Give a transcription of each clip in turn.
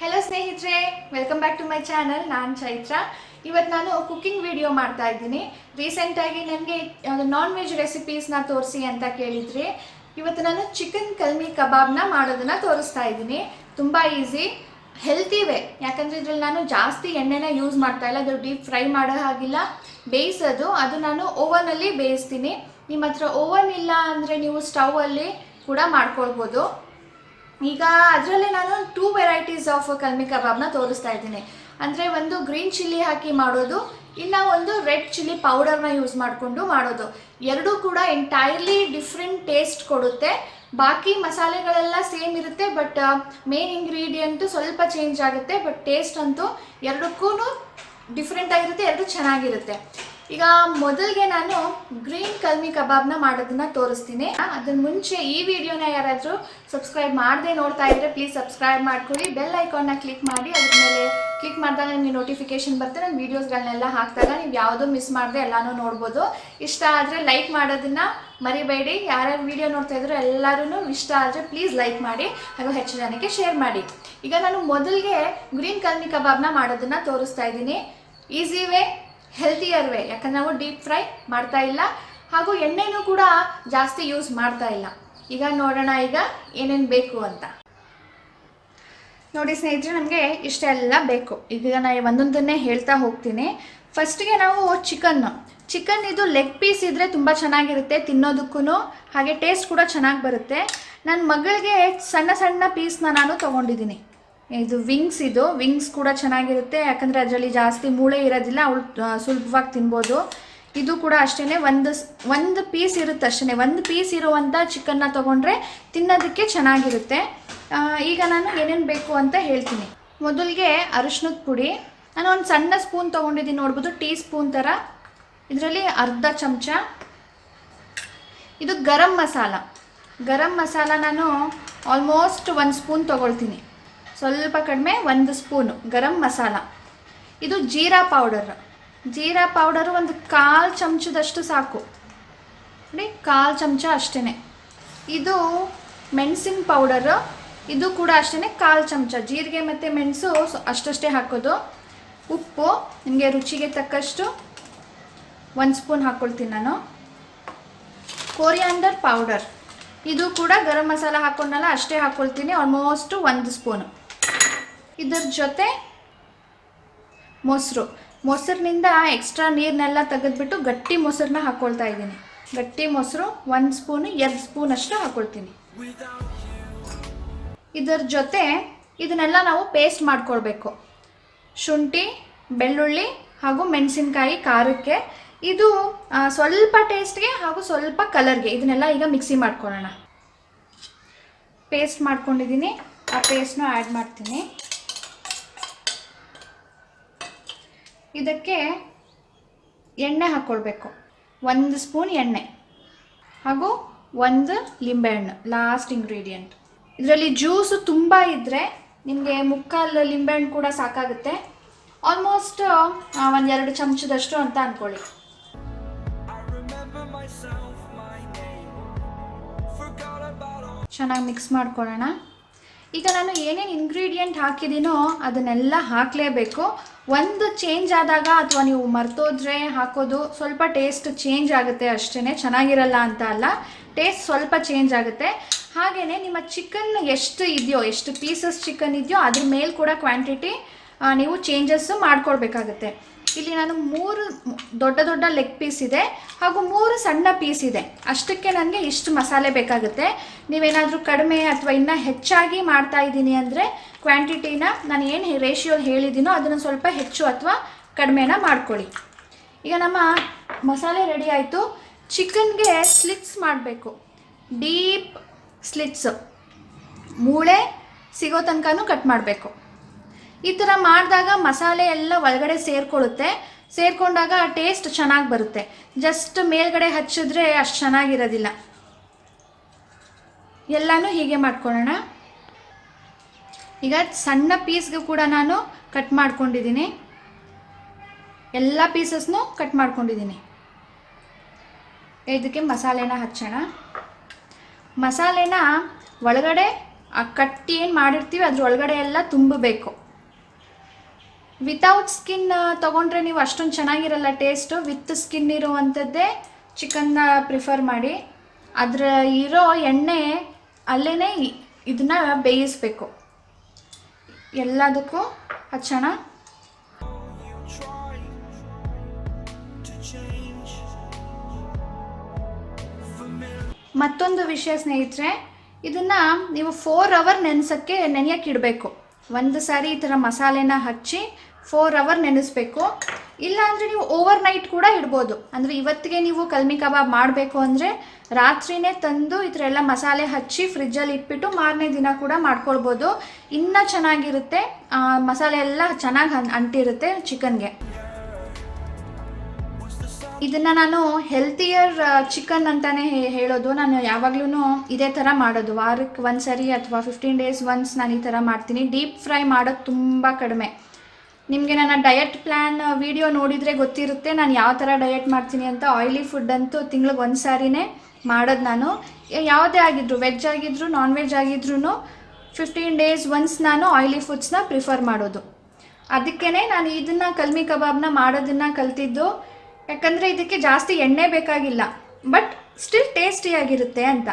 Hello ಸ್ನೇಹಿತರೆ. Welcome back to my channel ನಾನು ಚೈತ್ರ. ಇವತ್ತು ನಾನು ಕುಕಿಂಗ್ ವಿಡಿಯೋ ಮಾಡ್ತಾ ಇದ್ದೀನಿ. ರೀಸೆಂಟಾಗಿ ನನಗೆ ನಾನ್ ವೆಜ್ ರೆಸಿಪೀಸ್ನ ತೋರಿಸಿ ಅಂತ ಕೇಳಿದ್ರಿ, ಇವತ್ತು ನಾನು ಚಿಕನ್ ಕಲ್ಮಿ ಕಬಾಬ್ನ ಮಾಡೋದನ್ನ ತೋರಿಸ್ತಾ ಇದ್ದೀನಿ. ತುಂಬ ಈಸಿ ಹೆಲ್ತಿ ವೇ ಯಾಕಂದರೆ ಇದ್ರಲ್ಲಿ ನಾನು ಜಾಸ್ತಿ ಎಣ್ಣೆನ ಯೂಸ್ ಮಾಡ್ತಾ ಇಲ್ಲ. ಅದು ಡೀಪ್ ಫ್ರೈ ಮಾಡೋ ಹಾಗಿಲ್ಲ. ಬೇಯಿಸೋದು. ಅದು ನಾನು ಓವನಲ್ಲಿ ಬೇಯಿಸ್ತೀನಿ. ನಿಮ್ಮ ಹತ್ರ ಓವನ್ ಇಲ್ಲ ಅಂದರೆ ನೀವು ಸ್ಟವಲ್ಲಿ ಕೂಡ ಮಾಡ್ಕೊಳ್ಬೋದು. ಈಗ ಅದರಲ್ಲಿ ನಾನು ಟೂ ವೆರೈಟೀಸ್ ಆಫ್ ಕಲ್ಮಿ ಕಬಾಬ್ನ ತೋರಿಸ್ತಾ ಇದ್ದೀನಿ. ಅಂದರೆ ಒಂದು ಗ್ರೀನ್ ಚಿಲ್ಲಿ ಹಾಕಿ ಮಾಡೋದು, ಇನ್ನು ಒಂದು ರೆಡ್ ಚಿಲ್ಲಿ ಪೌಡರ್ನ ಯೂಸ್ ಮಾಡಿಕೊಂಡು ಮಾಡೋದು. ಎರಡೂ ಕೂಡ ಎಂಟೈರ್ಲಿ ಡಿಫ್ರೆಂಟ್ ಟೇಸ್ಟ್ ಕೊಡುತ್ತೆ. ಬಾಕಿ ಮಸಾಲೆಗಳೆಲ್ಲ ಸೇಮ್ ಇರುತ್ತೆ ಬಟ್ ಮೇನ್ ಇಂಗ್ರೀಡಿಯೆಂಟು ಸ್ವಲ್ಪ ಚೇಂಜ್ ಆಗುತ್ತೆ ಬಟ್ ಟೇಸ್ಟ್ ಅಂತೂ ಎರಡಕ್ಕೂ ಡಿಫ್ರೆಂಟ್ ಆಗಿರುತ್ತೆ, ಎರಡು ಚೆನ್ನಾಗಿರುತ್ತೆ. ಈಗ ಮೊದಲಿಗೆ ನಾನು ಗ್ರೀನ್ ಕಲ್ಮಿ ಕಬಾಬ್ನ ಮಾಡೋದನ್ನ ತೋರಿಸ್ತೀನಿ. ಅದನ್ನ ಮುಂಚೆ ಈ ವಿಡಿಯೋನ ಯಾರಾದರೂ ಸಬ್ಸ್ಕ್ರೈಬ್ ಮಾಡದೆ ನೋಡ್ತಾ ಇದ್ರೆ ಪ್ಲೀಸ್ ಸಬ್ಸ್ಕ್ರೈಬ್ ಮಾಡ್ಕೊಳ್ಳಿ. ಬೆಲ್ ಐಕಾನ್ನ ಕ್ಲಿಕ್ ಮಾಡಿ, ಅದ್ರ ಮೇಲೆ ಕ್ಲಿಕ್ ಮಾಡಿದಾಗ ನಿಮಗೆ ನೋಟಿಫಿಕೇಶನ್ ಬರುತ್ತೆ. ನನ್ನ ವೀಡಿಯೋಸ್ಗಳನ್ನೆಲ್ಲ ಹಾಕಿದಾಗ ನೀವು ಯಾವುದೂ ಮಿಸ್ ಮಾಡದೆ ಎಲ್ಲಾನು ನೋಡ್ಬೋದು. ಇಷ್ಟ ಆದರೆ ಲೈಕ್ ಮಾಡೋದನ್ನ ಮರಿಬೇಡಿ. ಯಾರ್ಯಾರು ವಿಡಿಯೋ ನೋಡ್ತಾ ಇದ್ರು ಎಲ್ಲರೂ ಇಷ್ಟ ಆದರೆ ಪ್ಲೀಸ್ ಲೈಕ್ ಮಾಡಿ, ಹಾಗೂ ಹೆಚ್ಚು ಜನಕ್ಕೆ ಶೇರ್ ಮಾಡಿ. ಈಗ ನಾನು ಮೊದಲಿಗೆ ಗ್ರೀನ್ ಕಲ್ಮಿ ಕಬಾಬ್ನ ಮಾಡೋದನ್ನ ತೋರಿಸ್ತಾ ಇದ್ದೀನಿ. ಈಸಿ ವೇ ಹೆಲ್ತಿಯರ್ ವೇ ಯಾಕಂದ್ರೆ ನಾವು ಡೀಪ್ ಫ್ರೈ ಮಾಡ್ತಾ ಇಲ್ಲ. ಹಾಗೂ ಎಣ್ಣೆನೂ ಕೂಡ ಜಾಸ್ತಿ ಯೂಸ್ ಮಾಡ್ತಾ ಇಲ್ಲ. ಈಗ ನೋಡೋಣ ಈಗ ಏನೇನು ಬೇಕು ಅಂತ. ನೋಡಿ ಸ್ನೇಹಿತರೆ, ನಮಗೆ ಇಷ್ಟೆಲ್ಲ ಬೇಕು. ಈಗ ನಾನು ಒಂದೊಂದನ್ನೇ ಹೇಳ್ತಾ ಹೋಗ್ತೀನಿ. ಫಸ್ಟ್ಗೆ ನಾವು ಚಿಕನ್ ಚಿಕನ್ ಇದು ಲೆಗ್ ಪೀಸ್ ಇದ್ದರೆ ತುಂಬ ಚೆನ್ನಾಗಿರುತ್ತೆ ತಿನ್ನೋದಕ್ಕೂ ಹಾಗೆ ಟೇಸ್ಟ್ ಕೂಡ ಚೆನ್ನಾಗಿ ಬರುತ್ತೆ. ನನ್ನ ಮಗಳಿಗೆ ಸಣ್ಣ ಸಣ್ಣ ಪೀಸ್ನ ನಾನು ತೊಗೊಂಡಿದ್ದೀನಿ. ಇದು ವಿಂಗ್ಸ್ ಇದು. ವಿಂಗ್ಸ್ ಕೂಡ ಚೆನ್ನಾಗಿರುತ್ತೆ. ಯಾಕಂದರೆ ಅದರಲ್ಲಿ ಜಾಸ್ತಿ ಮೂಳೆ ಇರೋದಿಲ್ಲ, ಅವಳು ಸುಲಭವಾಗಿ ತಿನ್ಬೋದು. ಇದು ಕೂಡ ಅಷ್ಟೇ ಒಂದು ಒಂದು ಪೀಸ್ ಇರುತ್ತೆ ಅಷ್ಟೇ ಒಂದು ಪೀಸ್ ಇರುವಂಥ ಚಿಕನ್ನ ತೊಗೊಂಡ್ರೆ ತಿನ್ನೋದಕ್ಕೆ ಚೆನ್ನಾಗಿರುತ್ತೆ. ಈಗ ನಾನು ಏನೇನು ಬೇಕು ಅಂತ ಹೇಳ್ತೀನಿ. ಮೊದಲಿಗೆ ಅರಿಶಿನದ ಪುಡಿ. ನಾನು ಒಂದು ಸಣ್ಣ ಸ್ಪೂನ್ ತೊಗೊಂಡಿದ್ದೀನಿ ನೋಡ್ಬೋದು ಟೀ ಸ್ಪೂನ್ ಥರ ಇದರಲ್ಲಿ ಅರ್ಧ ಚಮಚ. ಇದು ಗರಂ ಮಸಾಲ. ಗರಂ ಮಸಾಲ ನಾನು ಆಲ್ಮೋಸ್ಟ್ ಒಂದು ಸ್ಪೂನ್ ತೊಗೊಳ್ತೀನಿ. ಸ್ವಲ್ಪ ಕಡಿಮೆ ಒಂದು ಸ್ಪೂನು ಗರಂ ಮಸಾಲ. ಇದು ಜೀರಾ ಪೌಡರ್. ಜೀರಾ ಪೌಡರು ಒಂದು ಕಾಲು ಚಮಚದಷ್ಟು ಸಾಕು. ನೋಡಿ, ಕಾಲು ಚಮಚ ಅಷ್ಟೇ ಇದು ಮೆಣಸಿನ ಪೌಡರು. ಇದು ಕೂಡ ಅಷ್ಟೇ ಕಾಲು ಚಮಚ. ಜೀರಿಗೆ ಮತ್ತು ಮೆಣಸು ಅಷ್ಟಷ್ಟೇ ಹಾಕೋದು. ಉಪ್ಪು, ನಿಮಗೆ ರುಚಿಗೆ ತಕ್ಕಷ್ಟು ಒಂದು ಸ್ಪೂನ್ ಹಾಕ್ಕೊಳ್ತೀನಿ ನಾನು. Coriander powder. ಇದು ಕೂಡ ಗರಂ ಮಸಾಲ ಹಾಕ್ಕೊಂಡಲ್ಲ ಅಷ್ಟೇ ಹಾಕ್ಕೊಳ್ತೀನಿ ಆಲ್ಮೋಸ್ಟು ಒಂದು ಸ್ಪೂನು. ಇದರ ಜೊತೆ ಮೊಸರು. ಮೊಸರಿನಿಂದ ಎಕ್ಸ್ಟ್ರಾ ನೀರನ್ನೆಲ್ಲ ತೆಗೆದ್ಬಿಟ್ಟು ಗಟ್ಟಿ ಮೊಸರನ್ನ ಹಾಕ್ಕೊಳ್ತಾ ಇದ್ದೀನಿ. ಗಟ್ಟಿ ಮೊಸರು ಒಂದು ಸ್ಪೂನು ಎರಡು ಸ್ಪೂನ್ ಅಷ್ಟು ಹಾಕ್ಕೊಳ್ತೀನಿ ಇದರ ಜೊತೆ ಇದನ್ನೆಲ್ಲ ನಾವು ಪೇಸ್ಟ್ ಮಾಡ್ಕೊಳ್ಬೇಕು. ಶುಂಠಿ, ಬೆಳ್ಳುಳ್ಳಿ ಹಾಗೂ ಮೆಣಸಿನ್ಕಾಯಿ, ಖಾರಕ್ಕೆ. ಇದು ಸ್ವಲ್ಪ ಟೇಸ್ಟ್ಗೆ ಹಾಗೂ ಸ್ವಲ್ಪ ಕಲರ್ಗೆ ಇದನ್ನೆಲ್ಲ ಈಗ ಮಿಕ್ಸಿ ಮಾಡ್ಕೊಳ್ಳೋಣ. ಪೇಸ್ಟ್ ಮಾಡ್ಕೊಂಡಿದ್ದೀನಿ. ಆ ಪೇಸ್ಟ್ನ ಆ್ಯಡ್ ಮಾಡ್ತೀನಿ. ಇದಕ್ಕೆ ಎಣ್ಣೆ ಹಾಕ್ಕೊಳ್ಬೇಕು ಒಂದು ಸ್ಪೂನ್ ಎಣ್ಣೆ ಹಾಗೂ ಒಂದು ಲಿಂಬೆಹಣ್ಣು ಲಾಸ್ಟ್ ಇಂಗ್ರೀಡಿಯೆಂಟ್ ಇದರಲ್ಲಿ ಜ್ಯೂಸು ತುಂಬ ಇದ್ದರೆ ನಿಮಗೆ ಮುಕ್ಕಾಲು ಲಿಂಬೆಹಣ್ಣು ಕೂಡ ಸಾಕಾಗುತ್ತೆ. ಆಲ್ಮೋಸ್ಟ್ ಎರಡು ಚಮಚದಷ್ಟು ಅಂತ ಅಂದ್ಕೊಳ್ಳಿ. ಚೆನ್ನಾಗಿ ಮಿಕ್ಸ್ ಮಾಡ್ಕೊಳ್ಳೋಣ. ಈಗ ನಾನು ಏನೇನು ಇಂಗ್ರೀಡಿಯೆಂಟ್ ಹಾಕಿದ್ದೀನೋ ಅದನ್ನೆಲ್ಲ ಹಾಕಲೇಬೇಕು. ಒಂದು ಚೇಂಜ್ ಆದಾಗ ಅಥವಾ ನೀವು ಮರ್ತೋದ್ರೆ, ಹಾಕೋದು, ಸ್ವಲ್ಪ ಟೇಸ್ಟ್ ಚೇಂಜ್ ಆಗುತ್ತೆ ಅಷ್ಟೇ ಚೆನ್ನಾಗಿರಲ್ಲ ಅಂತ ಅಲ್ಲ. ಟೇಸ್ಟ್ ಸ್ವಲ್ಪ ಚೇಂಜ್ ಆಗುತ್ತೆ. ಹಾಗೆಯೇ ನಿಮ್ಮ ಚಿಕನ್ ಎಷ್ಟು ಇದೆಯೋ, ಎಷ್ಟು ಪೀಸಸ್ ಚಿಕನ್ ಇದೆಯೋ, ಅದ್ರ ಮೇಲೆ ಕೂಡ ಕ್ವಾಂಟಿಟಿ ನೀವು ಚೇಂಜಸ್ಸು ಮಾಡ್ಕೊಳ್ಬೇಕಾಗತ್ತೆ ಇಲ್ಲಿ ನಾನು ಮೂರು ದೊಡ್ಡ ದೊಡ್ಡ ಲೆಗ್ ಪೀಸ್ ಇದೆ ಹಾಗೂ ಮೂರು ಸಣ್ಣ ಪೀಸ್ ಇದೆ. ಅಷ್ಟಕ್ಕೆ ನನಗೆ ಇಷ್ಟು ಮಸಾಲೆ ಬೇಕಾಗುತ್ತೆ. ನೀವೇನಾದರೂ ಕಡಿಮೆ ಅಥವಾ ಇನ್ನೂ ಹೆಚ್ಚಾಗಿ ಮಾಡ್ತಾ ಇದ್ದೀನಿ ಅಂದರೆ ಕ್ವಾಂಟಿಟಿನ ನಾನು ಏನು ರೇಷಿಯೋ ಹೇಳಿದ್ದೀನೋ ಅದನ್ನು ಸ್ವಲ್ಪ ಹೆಚ್ಚು ಅಥವಾ ಕಡಿಮೆನ ಮಾಡ್ಕೊಳ್ಳಿ. ಈಗ ನಮ್ಮ ಮಸಾಲೆ ರೆಡಿ ಆಯಿತು. ಚಿಕನ್ಗೆ ಸ್ಲಿಟ್ಸ್ ಮಾಡಬೇಕು. ಡೀಪ್ ಸ್ಲಿಟ್ಸ್ ಮೂಳೆ ಸಿಗೋ ತನಕನೂ ಕಟ್ ಮಾಡಬೇಕು. ಈ ಥರ ಮಾಡಿದಾಗ ಮಸಾಲೆ ಎಲ್ಲ ಒಳಗಡೆ ಸೇರಿಕೊಳ್ಳುತ್ತೆ. ಸೇರಿಕೊಂಡಾಗ ಟೇಸ್ಟ್ ಚೆನ್ನಾಗಿ ಬರುತ್ತೆ. ಜಸ್ಟ್ ಮೇಲ್ಗಡೆ ಹಚ್ಚಿದ್ರೆ ಅಷ್ಟು ಚೆನ್ನಾಗಿರೋದಿಲ್ಲ. ಎಲ್ಲನೂ ಹೀಗೆ ಮಾಡ್ಕೊಳ್ಳೋಣ. ಈಗ ಸಣ್ಣ ಪೀಸ್ಗೆ ಕೂಡ ನಾನು ಕಟ್ ಮಾಡ್ಕೊಂಡಿದ್ದೀನಿ. ಎಲ್ಲ ಪೀಸಸ್ನು ಕಟ್ ಮಾಡ್ಕೊಂಡಿದ್ದೀನಿ. ಇದಕ್ಕೆ ಮಸಾಲೆನ ಹಚ್ಚೋಣ. ಮಸಾಲೆನ ಒಳಗಡೆ ಆ ಕಟ್ಟಿ ಏನು ಮಾಡಿರ್ತೀವಿ, ಅದ್ರ ಒಳಗಡೆ ಎಲ್ಲ ತುಂಬಬೇಕು. ವಿತೌಟ್ ಸ್ಕಿನ್ ತೊಗೊಂಡ್ರೆ ನೀವು ಅಷ್ಟೊಂದು ಚೆನ್ನಾಗಿರಲ್ಲ ಟೇಸ್ಟು ವಿತ್ ಸ್ಕಿನ್ ಇರುವಂಥದ್ದೇ ಚಿಕನ್ನ ಪ್ರಿಫರ್ ಮಾಡಿ. ಅದರ ಇರೋ ಎಣ್ಣೆ ಅಲ್ಲೇ ಇದನ್ನ ಬೇಯಿಸ್ಬೇಕು. ಎಲ್ಲದಕ್ಕೂ ಹಚ್ಚೋಣ. ಮತ್ತೊಂದು ವಿಷಯ ಸ್ನೇಹಿತರೆ, ಇದನ್ನು ನೀವು ಫೋರ್ ಅವರ್ ನೆನೆಸೋಕ್ಕೆ ನೆನೆಯಕ್ಕೆ ಇಡಬೇಕು ಒಂದು ಸಾರಿ ಈ ಥರ ಮಸಾಲೆನ ಹಚ್ಚಿ ಫೋರ್ ಅವರ್ ನೆನೆಸ್ಬೇಕು ಇಲ್ಲ ಅಂದರೆ ನೀವು ಓವರ್ ನೈಟ್ ಕೂಡ ಇಡ್ಬೋದು. ಅಂದರೆ ಇವತ್ತಿಗೆ ನೀವು ಕಲ್ಮಿ ಕಬಾಬ್ ಮಾಡಬೇಕು ಅಂದರೆ ರಾತ್ರಿನೇ ತಂದು ಈ ಥರ ಎಲ್ಲ ಮಸಾಲೆ ಹಚ್ಚಿ ಫ್ರಿಜ್ಜಲ್ಲಿ ಇಟ್ಬಿಟ್ಟು ಮಾರನೇ ದಿನ ಕೂಡ ಮಾಡ್ಕೊಳ್ಬೋದು. ಇನ್ನೂ ಚೆನ್ನಾಗಿರುತ್ತೆ. ಮಸಾಲೆ ಎಲ್ಲ ಚೆನ್ನಾಗಿ ಅಂಟಿರುತ್ತೆ ಚಿಕನ್ಗೆ. ಇದನ್ನು ನಾನು ಹೆಲ್ತಿಯರ್ ಚಿಕನ್ ಅಂತಾನೆ ಹೇಳೋದು. ನಾನು ಯಾವಾಗ್ಲೂ ಇದೇ ಥರ ಮಾಡೋದು. ವಾರಕ್ಕೆ ಒಂದು ಸರಿ ಅಥವಾ ಫಿಫ್ಟೀನ್ ಡೇಸ್ ಒನ್ಸ್ ನಾನು ಈ ಥರ ಮಾಡ್ತೀನಿ. ಡೀಪ್ ಫ್ರೈ ಮಾಡೋದು ತುಂಬ ಕಡಿಮೆ. ನಿಮಗೆ ನನ್ನ ಡಯಟ್ ಪ್ಲ್ಯಾನ್ ವಿಡಿಯೋ ನೋಡಿದರೆ ಗೊತ್ತಿರುತ್ತೆ. ನಾನು ಯಾವ ಥರ ಡಯಟ್ ಮಾಡ್ತೀನಿ ಅಂತ ಆಯಿಲಿ ಫುಡ್ ಅಂತೂ ತಿಂಗ್ಳಿಗೆ ಒಂದು ಸಾರಿನೇ ಮಾಡೋದು ನಾನು. ಯಾವುದೇ ಆಗಿದ್ರು ವೆಜ್ ಆಗಿದ್ರು ನಾನ್ ವೆಜ್ ಆಗಿದ್ರೂ ಫಿಫ್ಟೀನ್ ಡೇಸ್ ಒನ್ಸ್ ನಾನು ಆಯಿಲಿ ಫುಡ್ಸ್ನ ಪ್ರಿಫರ್ ಮಾಡೋದು. ಅದಕ್ಕೇ ನಾನು ಇದನ್ನು ಕಲ್ಮಿ ಕಬಾಬ್ನ ಮಾಡೋದನ್ನು ಕಲ್ತಿದ್ದು. ಯಾಕಂದರೆ ಇದಕ್ಕೆ ಜಾಸ್ತಿ ಎಣ್ಣೆ ಬೇಕಾಗಿಲ್ಲ. ಬಟ್ ಸ್ಟಿಲ್ ಟೇಸ್ಟಿಯಾಗಿರುತ್ತೆ ಅಂತ.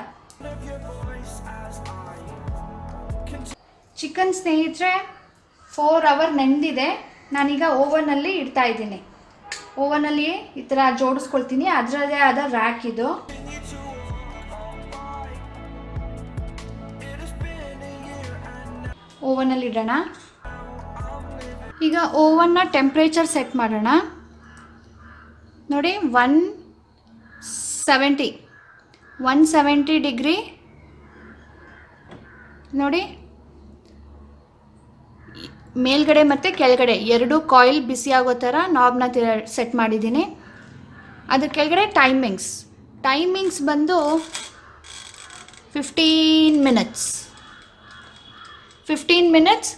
ಚಿಕನ್ ಸ್ನೇಹಿತರೆ ಫೋರ್ ಅವರ್ ನೆಂದಿದೆ ನಾನೀಗ ಓವನಲ್ಲಿ ಇಡ್ತಾ ಇದ್ದೀನಿ. ಓವನಲ್ಲಿ ಈ ಥರ ಜೋಡಿಸ್ಕೊಳ್ತೀನಿ. ಅದರದೇ ಆದ ರ್ಯಾಕ್ ಇದು. ಓವನಲ್ಲಿ ಇಡೋಣ. ಈಗ ಓವನ್ನ ಟೆಂಪ್ರೇಚರ್ ಸೆಟ್ ಮಾಡೋಣ. ನೋಡಿ one seventy one seventy degree ನೋಡಿ ಮೇಲ್ಗಡೆ ಮತ್ತು ಕೆಳಗಡೆ ಎರಡು ಕಾಯಿಲ್ ಬಿಸಿ ಆಗೋ ಥರ ನಾಬ್ನ ಸೆಟ್ ಮಾಡಿದ್ದೀನಿ. ಅದ್ರ ಕೆಳಗಡೆ ಟೈಮಿಂಗ್ಸ್ ಟೈಮಿಂಗ್ಸ್ ಬಂದು fifteen minutes fifteen minutes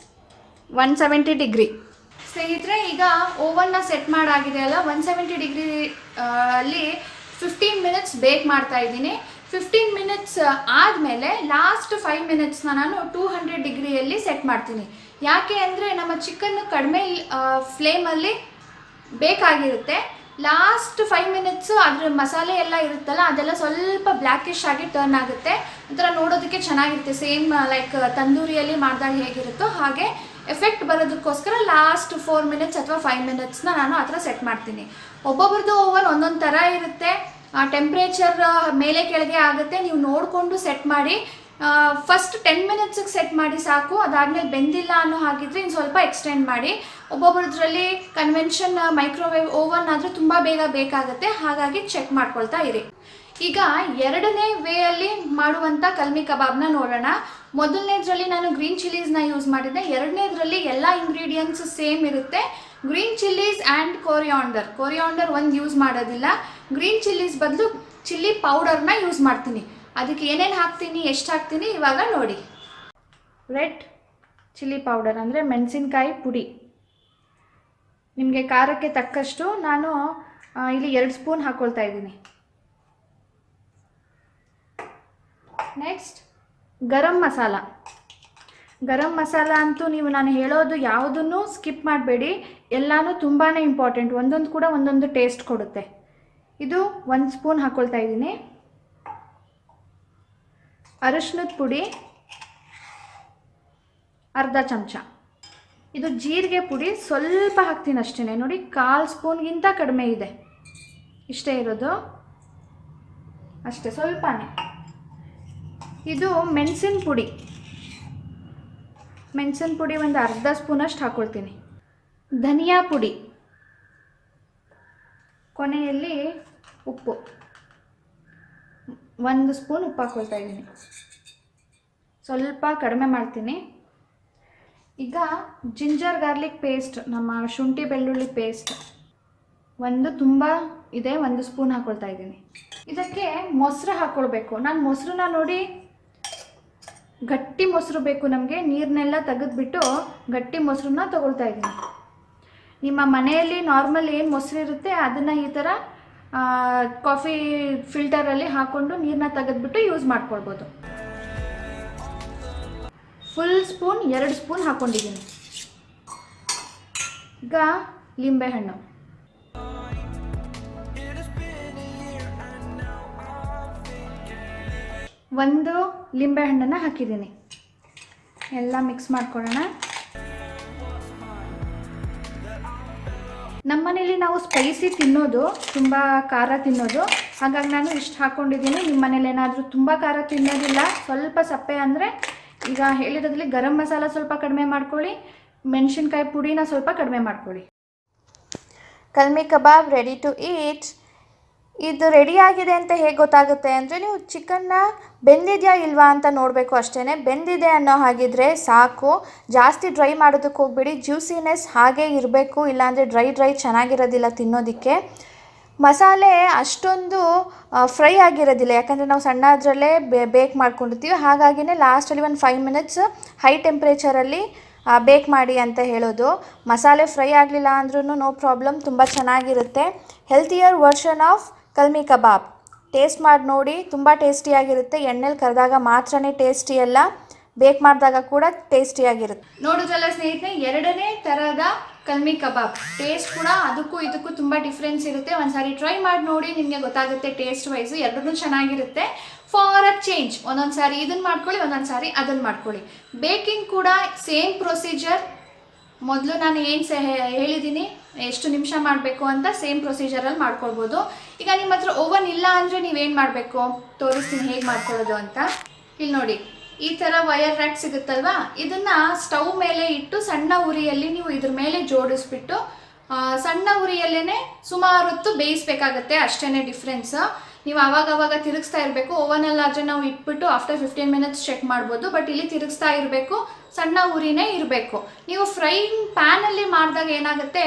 one seventy degree ಸ್ನೇಹಿತರೆ, ಈಗ ಓವನ್ನ ಸೆಟ್ ಮಾಡಾಗಿದೆ ಅಲ್ಲ? ಒನ್ ಸೆವೆಂಟಿ ಡಿಗ್ರಿ ಅಲ್ಲಿ ಫಿಫ್ಟೀನ್ ಮಿನಿಟ್ಸ್ ಬೇಕ್ ಮಾಡ್ತಾ ಇದ್ದೀನಿ. ಫಿಫ್ಟೀನ್ ಮಿನಿಟ್ಸ್ ಆದಮೇಲೆ ಲಾಸ್ಟ್ ಫೈವ್ ಮಿನಿಟ್ಸ್ನ ನಾನು ಟೂ ಹಂಡ್ರೆಡ್ ಡಿಗ್ರಿಯಲ್ಲಿ ಸೆಟ್ ಮಾಡ್ತೀನಿ. ಯಾಕೆ ಅಂದರೆ ನಮ್ಮ ಚಿಕನ್ನು ಕಡಿಮೆ ಫ್ಲೇಮಲ್ಲಿ ಬೇಕಾಗಿರುತ್ತೆ. ಲಾಸ್ಟ್ ಫೈವ್ ಮಿನಿಟ್ಸು ಅದ್ರ ಮಸಾಲೆ ಎಲ್ಲ ಇರುತ್ತಲ್ಲ, ಅದೆಲ್ಲ ಸ್ವಲ್ಪ ಬ್ಲ್ಯಾಕಿಶ್ ಆಗಿ ಟರ್ನ್ ಆಗುತ್ತೆ. ಒಂಥರ ನೋಡೋದಕ್ಕೆ ಚೆನ್ನಾಗಿರುತ್ತೆ. ಸೇಮ್ ಲೈಕ್ ತಂದೂರಿಯಲ್ಲಿ ಮಾಡಿದಾಗ ಹೇಗಿರುತ್ತೋ ಹಾಗೆ ಎಫೆಕ್ಟ್ ಬರೋದಕ್ಕೋಸ್ಕರ ಲಾಸ್ಟ್ ಫೋರ್ ಮಿನಿಟ್ಸ್ ಅಥವಾ ಫೈವ್ ಮಿನಿಟ್ಸ್ನ ನಾನು ಆ ಥರ ಸೆಟ್ ಮಾಡ್ತೀನಿ. ಒಬ್ಬೊಬ್ರದ್ದು ಓವನ್ ಒಂದೊಂದು ಥರ ಇರುತ್ತೆ. ಟೆಂಪ್ರೇಚರ್ ಮೇಲೆ ಕೆಳಗೆ ಆಗುತ್ತೆ. ನೀವು ನೋಡಿಕೊಂಡು ಸೆಟ್ ಮಾಡಿ ಫಸ್ಟ್ ಟೆನ್ ಮಿನಿಟ್ಸಿಗೆ ಸೆಟ್ ಮಾಡಿ ಸಾಕು. ಅದಾದಮೇಲೆ ಬೆಂದಿಲ್ಲ ಅನ್ನೋ ಹಾಗಿದ್ರೆ ಇನ್ನು ಸ್ವಲ್ಪ ಎಕ್ಸ್ಟೆಂಡ್ ಮಾಡಿ. ಒಬ್ಬೊಬ್ಬರದ್ರಲ್ಲಿ ಕನ್ವೆನ್ಷನ್ ಮೈಕ್ರೋವೇವ್ ಓವನ್ ಆದರೆ ತುಂಬ ಬೇಗ ಬೇಕಾಗುತ್ತೆ. ಹಾಗಾಗಿ ಚೆಕ್ ಮಾಡ್ಕೊಳ್ತಾ ಇರಿ. ಈಗ ಎರಡನೇ ವೇಯಲ್ಲಿ ಮಾಡುವಂಥ ಕಲ್ಮಿ ಕಬಾಬ್ನ ನೋಡೋಣ. ಮೊದಲನೇದ್ರಲ್ಲಿ ನಾನು ಗ್ರೀನ್ ಚಿಲ್ಲೀಸ್ನ ಯೂಸ್ ಮಾಡಿದ್ದೆ. ಎರಡನೇದ್ರಲ್ಲಿ ಎಲ್ಲ ಇಂಗ್ರೀಡಿಯೆಂಟ್ಸ್ ಸೇಮ್ ಇರುತ್ತೆ. Green chillies and coriander coriander ಒಂದು ಯೂಸ್ ಮಾಡೋದಿಲ್ಲ. ಗ್ರೀನ್ ಚಿಲ್ಲೀಸ್ ಬದಲು ಚಿಲ್ಲಿ ಪೌಡರ್ನ ಯೂಸ್ ಮಾಡ್ತೀನಿ. ಅದಕ್ಕೆ ಏನೇನು ಹಾಕ್ತೀನಿ, ಎಷ್ಟು ಹಾಕ್ತೀನಿ, ಇವಾಗ ನೋಡಿ. ರೆಡ್ ಚಿಲ್ಲಿ ಪೌಡರ್ ಅಂದರೆ ಮೆಣಸಿನ್ಕಾಯಿ ಪುಡಿ. ನಿಮಗೆ ಖಾರಕ್ಕೆ ತಕ್ಕಷ್ಟು ನಾನು ಇಲ್ಲಿ ಎರಡು ಸ್ಪೂನ್ ಹಾಕ್ಕೊಳ್ತಾ ಇದ್ದೀನಿ. ನೆಕ್ಸ್ಟ್ ಗರಂ ಮಸಾಲ. ಗರಂ ಮಸಾಲ ಅಂತೂ ನೀವು ನಾನು ಹೇಳೋದು ಯಾವುದನ್ನು ಸ್ಕಿಪ್ ಮಾಡಬೇಡಿ. ಎಲ್ಲನೂ ತುಂಬಾ ಇಂಪಾರ್ಟೆಂಟ್ ಒಂದೊಂದು ಕೂಡ ಒಂದೊಂದು ಟೇಸ್ಟ್ ಕೊಡುತ್ತೆ. ಇದು ಒಂದು ಸ್ಪೂನ್ ಹಾಕ್ಕೊಳ್ತಾ ಇದ್ದೀನಿ. ಅರಿಶಿನದ ಪುಡಿ, ಅರ್ಧ ಚಮಚ. ಇದು ಜೀರಿಗೆ ಪುಡಿ, ಸ್ವಲ್ಪ ಹಾಕ್ತೀನಿ ಅಷ್ಟೇ ನೋಡಿ, ಕಾಲು ಸ್ಪೂನ್ಗಿಂತ ಕಡಿಮೆ ಇದೆ. ಇಷ್ಟೇ ಇರೋದು. ಅಷ್ಟೇ, ಸ್ವಲ್ಪನೇ. ಇದು ಮೆಣಸಿನ ಪುಡಿ. ಮೆಣಸಿನ ಪುಡಿ ಒಂದು ಅರ್ಧ ಸ್ಪೂನಷ್ಟು ಹಾಕ್ಕೊಳ್ತೀನಿ ಧನಿಯಾ ಪುಡಿ. ಕೊನೆಯಲ್ಲಿ ಉಪ್ಪು. ಒಂದು ಸ್ಪೂನ್ ಉಪ್ಪು ಹಾಕೊಳ್ತಾ ಇದ್ದೀನಿ. ಸ್ವಲ್ಪ ಕಡಿಮೆ ಮಾಡ್ತೀನಿ. ಈಗ ಜಿಂಜರ್ ಗಾರ್ಲಿಕ್ ಪೇಸ್ಟ್, ನಮ್ಮ ಶುಂಠಿ ಬೆಳ್ಳುಳ್ಳಿ ಪೇಸ್ಟ್. ಒಂದು ತುಂಬ ಇದೆ, ಒಂದು ಸ್ಪೂನ್ ಹಾಕ್ಕೊಳ್ತಾ ಇದ್ದೀನಿ. ಇದಕ್ಕೆ ಮೊಸರು ಹಾಕ್ಕೊಳ್ಬೇಕು ನಾನು ಮೊಸರನ್ನ ನೋಡಿ ಗಟ್ಟಿ ಮೊಸರು ಬೇಕು ನಮಗೆ. ನೀರನ್ನೆಲ್ಲ ತೆಗೆದುಬಿಟ್ಟು ಗಟ್ಟಿ ಮೊಸರನ್ನ ತಗೊಳ್ತಾ ಇದ್ದೀನಿ. ನಿಮ್ಮ ಮನೆಯಲ್ಲಿ ನಾರ್ಮಲ್ ಏನು ಮೊಸರು ಇರುತ್ತೆ, ಅದನ್ನು ಈ ಥರ ಕಾಫಿ ಫಿಲ್ಟರಲ್ಲಿ ಹಾಕ್ಕೊಂಡು ನೀರನ್ನ ತೆಗೆದ್ಬಿಟ್ಟು ಯೂಸ್ ಮಾಡ್ಕೊಳ್ಬೋದು. ಫುಲ್ ಸ್ಪೂನ್ ಎರಡು ಸ್ಪೂನ್ ಹಾಕ್ಕೊಂಡಿದ್ದೀನಿ ಈಗ ಲಿಂಬೆಹಣ್ಣು ಒಂದು ಲಿಂಬೆಹಣ್ಣನ್ನು ಹಾಕಿದ್ದೀನಿ. ಎಲ್ಲ ಮಿಕ್ಸ್ ಮಾಡ್ಕೊಳ್ಳೋಣ. ನಮ್ಮನೇಲಿ ನಾವು ಸ್ಪೈಸಿ ತಿನ್ನೋದು, ತುಂಬ ಖಾರ ತಿನ್ನೋದು. ಹಾಗಾಗಿ ನಾನು ಇಷ್ಟು ಹಾಕ್ಕೊಂಡಿದ್ದೀನಿ ನಿಮ್ಮ ಮನೇಲಿ ಏನಾದರೂ ತುಂಬ ಖಾರ ತಿನ್ನೋದಿಲ್ಲ, ಸ್ವಲ್ಪ ಸಪ್ಪೆ ಅಂದರೆ ಈಗ ಹೇಳಿರೋದ್ರಲ್ಲಿ ಗರಂ ಮಸಾಲ ಸ್ವಲ್ಪ ಕಡಿಮೆ ಮಾಡ್ಕೊಳ್ಳಿ, ಮೆಣಸಿನ್ಕಾಯಿ ಪುಡಿನ ಸ್ವಲ್ಪ ಕಡಿಮೆ ಮಾಡ್ಕೊಳ್ಳಿ. Kalmi kabab ready to eat ಇದು ರೆಡಿ ಆಗಿದೆ ಅಂತ ಹೇಗೆ ಗೊತ್ತಾಗುತ್ತೆ ಅಂದರೆ ನೀವು ಚಿಕನ್ನ ಬೆಂದಿದೆಯಾ ಇಲ್ವಾ ಅಂತ ನೋಡಬೇಕು ಅಷ್ಟೇ ಬೆಂದಿದೆ ಅನ್ನೋ ಹಾಗಿದ್ರೆ ಸಾಕು. ಜಾಸ್ತಿ ಡ್ರೈ ಮಾಡೋದಕ್ಕೆ ಹೋಗ್ಬೇಡಿ. ಜ್ಯೂಸಿನೆಸ್ ಹಾಗೇ ಇರಬೇಕು. ಇಲ್ಲಾಂದರೆ ಡ್ರೈ ಡ್ರೈ ಚೆನ್ನಾಗಿರೋದಿಲ್ಲ ತಿನ್ನೋದಕ್ಕೆ. ಮಸಾಲೆ ಅಷ್ಟೊಂದು ಫ್ರೈ ಆಗಿರೋದಿಲ್ಲ. ಯಾಕಂದರೆ ನಾವು ಸಣ್ಣ ಅದರಲ್ಲೇ ಬೇಕ್ ಮಾಡ್ಕೊಂಡಿರ್ತೀವಿ. ಹಾಗಾಗಿನೇ ಲಾಸ್ಟಲ್ಲಿ ಒಂದು ಫೈವ್ ಮಿನಿಟ್ಸ್ ಹೈ ಟೆಂಪ್ರೇಚರಲ್ಲಿ ಬೇಕ್ ಮಾಡಿ ಅಂತ ಹೇಳೋದು. ಮಸಾಲೆ ಫ್ರೈ ಆಗಲಿಲ್ಲ ಅಂದ್ರೂ ನೋ ಪ್ರಾಬ್ಲಮ್ ತುಂಬ ಚೆನ್ನಾಗಿರುತ್ತೆ. Healthier version of kalmi kabab. Taste ಮಾಡಿ ನೋಡಿ, ತುಂಬ ಟೇಸ್ಟಿಯಾಗಿರುತ್ತೆ ಎಣ್ಣೆಲಿ ಕರೆದಾಗ ಮಾತ್ರನೇ ಟೇಸ್ಟಿ ಅಲ್ಲ, ಬೇಕ್ ಮಾಡಿದಾಗ ಕೂಡ ಟೇಸ್ಟಿಯಾಗಿರುತ್ತೆ ನೋಡಿದ್ರಲ್ಲ ಸ್ನೇಹಿತರೆ, ಎರಡನೇ ಥರದ ಕಲ್ಮಿ ಕಬಾಬ್. ಟೇಸ್ಟ್ ಕೂಡ ಅದಕ್ಕೂ ಇದಕ್ಕೂ ತುಂಬ ಡಿಫ್ರೆನ್ಸ್ ಇರುತ್ತೆ. ಒಂದ್ಸಾರಿ ಟ್ರೈ ಮಾಡಿ ನೋಡಿ, ನಿಮಗೆ ಗೊತ್ತಾಗುತ್ತೆ ಟೇಸ್ಟ್ ವೈಸು ಎರಡೂ ಚೆನ್ನಾಗಿರುತ್ತೆ. ಫಾರ್ ಅ ಚೇಂಜ್ ಒಂದೊಂದು ಸಾರಿ ಇದನ್ನು ಮಾಡ್ಕೊಳ್ಳಿ ಒಂದೊಂದು ಸಾರಿ ಅದನ್ನು ಮಾಡ್ಕೊಳ್ಳಿ. ಬೇಕಿಂಗ್ ಕೂಡ ಸೇಮ್ ಪ್ರೊಸೀಜರ್ ಮೊದಲು ನಾನು ಏನು ಸಹ ಹೇಳಿದ್ದೀನಿ ಎಷ್ಟು ನಿಮಿಷ ಮಾಡಬೇಕು ಅಂತ ಸೇಮ್ ಪ್ರೊಸೀಜರಲ್ಲಿ ಮಾಡ್ಕೊಳ್ಬೋದು. ಈಗ ನಿಮ್ಮ ಹತ್ರ ಓವನ್ ಇಲ್ಲ ಅಂದರೆ ನೀವೇನು ಮಾಡಬೇಕು? ತೋರಿಸ್ತೀನಿ ಹೇಗೆ ಮಾಡ್ಕೊಳ್ಳೋದು ಅಂತ. ಇಲ್ಲಿ ನೋಡಿ, ಈ ಥರ ವಯರ್ ರ್ಯಾಕ್ ಸಿಗುತ್ತಲ್ವಾ? ಇದನ್ನು ಸ್ಟವ್ ಮೇಲೆ ಇಟ್ಟು ಸಣ್ಣ ಉರಿಯಲ್ಲಿ ನೀವು ಇದ್ರ ಮೇಲೆ ಜೋಡಿಸ್ಬಿಟ್ಟು ಸಣ್ಣ ಉರಿಯಲ್ಲೇ ಸುಮಾರು ಹೊತ್ತು ಬೇಯಿಸ್ಬೇಕಾಗತ್ತೆ ಅಷ್ಟೇ ಡಿಫ್ರೆನ್ಸ್ ನೀವು ಆವಾಗ ಅವಾಗ ತಿರುಗಿಸ್ತಾ ಇರಬೇಕು. ಓವನಲ್ಲಾದರೆ ನಾವು ಇಟ್ಬಿಟ್ಟು ಆಫ್ಟರ್ ಫಿಫ್ಟೀನ್ ಮಿನಿಟ್ಸ್ ಚೆಕ್ ಮಾಡ್ಬೋದು. ಬಟ್ ಇಲ್ಲಿ ತಿರುಗಿಸ್ತಾ ಇರಬೇಕು. ಸಣ್ಣ ಉರಿನೇ ಇರಬೇಕು. ನೀವು ಫ್ರೈಯಿಂಗ್ ಪ್ಯಾನಲ್ಲಿ ಮಾಡಿದಾಗ ಏನಾಗುತ್ತೆ?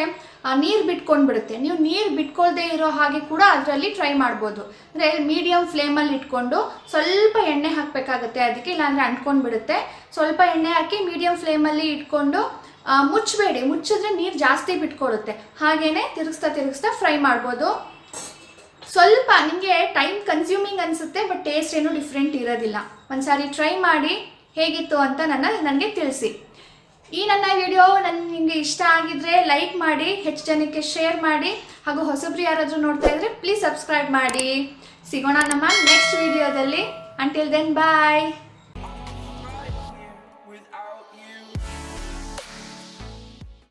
ನೀರು ಬಿಟ್ಕೊಂಡು ಬಿಡುತ್ತೆ ನೀವು ನೀರು ಬಿಟ್ಕೊಳ್ದೇ ಇರೋ ಹಾಗೆ ಕೂಡ ಅದರಲ್ಲಿ ಟ್ರೈ ಮಾಡ್ಬೋದು. ಅಂದರೆ ಮೀಡಿಯಮ್ ಫ್ಲೇಮಲ್ಲಿ ಇಟ್ಕೊಂಡು ಸ್ವಲ್ಪ ಎಣ್ಣೆ ಹಾಕಬೇಕಾಗತ್ತೆ ಅದಕ್ಕೆ, ಇಲ್ಲಾಂದರೆ ಅಂಟ್ಕೊಂಡು ಬಿಡುತ್ತೆ ಸ್ವಲ್ಪ ಎಣ್ಣೆ ಹಾಕಿ ಮೀಡಿಯಮ್ ಫ್ಲೇಮಲ್ಲಿ ಇಟ್ಕೊಂಡು ಮುಚ್ಚಬೇಡಿ ಮುಚ್ಚಿದ್ರೆ ನೀರು ಜಾಸ್ತಿ ಬಿಟ್ಕೊಡುತ್ತೆ ಹಾಗೇ ತಿರುಗಿಸ್ತಾ ತಿರುಗಿಸ್ತಾ ಫ್ರೈ ಮಾಡ್ಬೋದು. ಸ್ವಲ್ಪ ನಿಮಗೆ ಟೈಮ್ ಕನ್ಸ್ಯೂಮಿಂಗ್ ಅನಿಸುತ್ತೆ ಬಟ್ ಟೇಸ್ಟ್ ಏನೂ ಡಿಫ್ರೆಂಟ್ ಇರೋದಿಲ್ಲ. ಒಂದ್ಸಾರಿ ಟ್ರೈ ಮಾಡಿ ಹೇಗಿತ್ತು ಅಂತ ನನ್ನ, ನನಗೆ ತಿಳಿಸಿ. ಈ ನನ್ನ ವಿಡಿಯೋ ನನ್ನ ನಿಮಗೆ ಇಷ್ಟ ಆಗಿದ್ರೆ ಲೈಕ್ ಮಾಡಿ, ಹೆಚ್ಚು ಜನಕ್ಕೆ ಶೇರ್ ಮಾಡಿ, ಹಾಗೂ ಹೊಸಬ್ರು ಯಾರಾದರೂ ನೋಡ್ತಾ ಇದ್ರೆ ಪ್ಲೀಸ್ ಸಬ್ಸ್ಕ್ರೈಬ್ ಮಾಡಿ. ಸಿಗೋಣ ನಮ್ಮ ನೆಕ್ಸ್ಟ್ ವಿಡಿಯೋದಲ್ಲಿ ಅಂಟಿಲ್ ದೆನ್ ಬಾಯ್